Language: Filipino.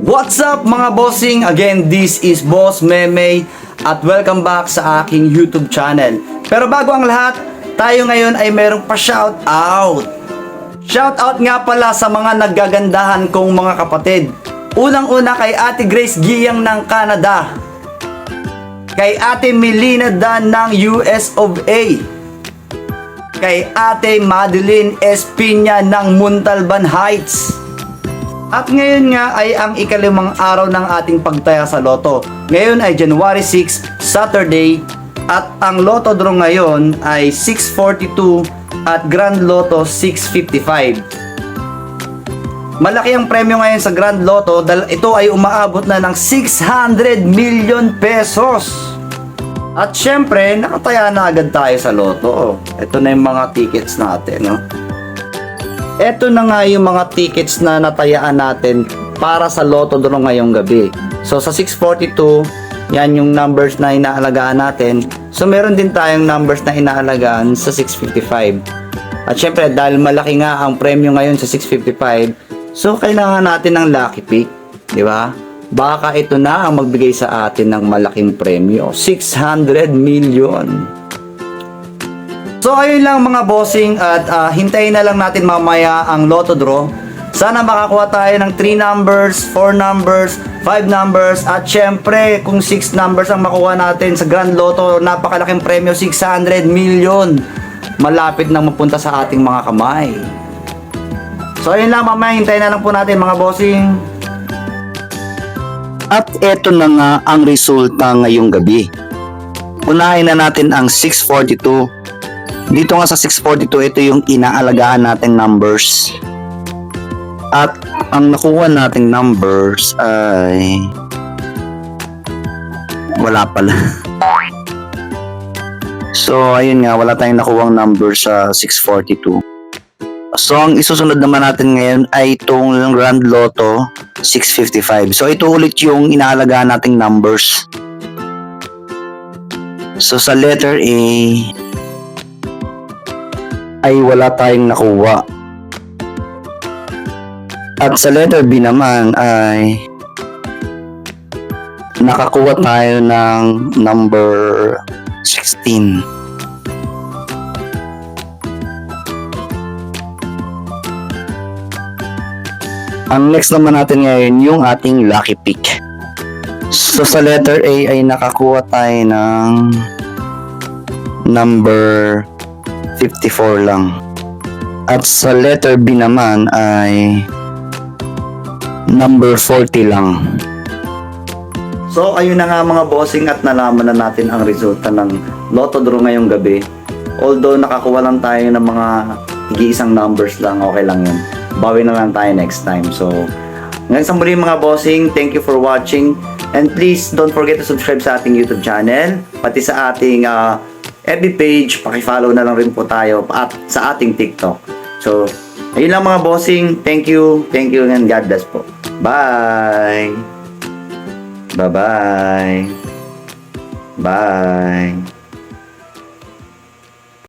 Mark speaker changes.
Speaker 1: What's up mga bossing? Again, this is Boss Meme at welcome back sa aking YouTube channel. Pero bago ang lahat, tayo ngayon ay merong pa-shout out. Shout out nga pala sa mga naggagandahan kong mga kapatid. Unang-una kay Ate Grace Giyang ng Canada. Kay Ate Melina Dan ng US of A. Kay Ate Madeline Espina ng Muntalban Heights. At ngayon nga ay ang ikalimang araw ng ating pagtaya sa loto. Ngayon ay January 6, Saturday, at ang loto draw ngayon ay 642 at Grand Lotto 655. Malaki ang premyo ngayon sa Grand Lotto dahil ito ay umaabot na ng 600 million pesos. At syempre, nakataya na agad tayo sa loto. Ito na yung mga tickets natin, no? Ito na nga yung mga tickets na natayaan natin para sa Lotto draw ngayong gabi. So sa 642, yan yung numbers na inaalagaan natin. So meron din tayong numbers na inaalagaan sa 655. At syempre dahil malaki nga ang premyo ngayon sa 655, so kailangan natin ng lucky pick, di ba? Baka ito na ang magbigay sa atin ng malaking premyo, 600 million. So ayun lang mga bossing at ah, hintayin na lang natin mamaya ang lotto draw. Sana makakuha tayo ng 3 numbers, 4 numbers, 5 numbers at syempre kung 6 numbers ang makuha natin sa Grand Lotto, napakalaking premyo 600 million. Malapit na mapunta sa ating mga kamay. So ayun lang mamaya hintayin na lang po natin mga bossing.
Speaker 2: At eto na nga ang resulta ngayong gabi. Unahin na natin ang 642. Dito nga sa 642, ito yung inaalagaan nating numbers. At ang nakuha nating numbers ay wala pala. So, ayun nga, wala tayong nakuwang number sa 642. So, ang isusunod naman natin ngayon ay itong Grand Lotto 655. So, ito ulit yung inaalagaan nating numbers. So, sa letter A, ay wala tayong nakuha. At sa letter B naman ay nakakuha tayo ng number 16. Ang next naman natin ngayon yung ating lucky pick. So sa letter A ay nakakuha tayo ng number 54 lang. At sa letter B naman ay number 40 lang.
Speaker 1: So ayun na nga mga bossing at nalaman na natin ang resulta ng Lotto Draw ngayong gabi. Although nakakuha lang tayo ng mga isang numbers lang, okay lang yun. Bawi na lang tayo next time. So, ngayon sa muli mga bossing, thank you for watching. And please don't forget to subscribe sa ating YouTube channel, pati sa ating uh, FB page, paki-follow na lang rin po tayo at sa ating TikTok. So, ayun lang mga bossing. Thank you, thank you, and God bless po. Bye! Bye-bye. Bye.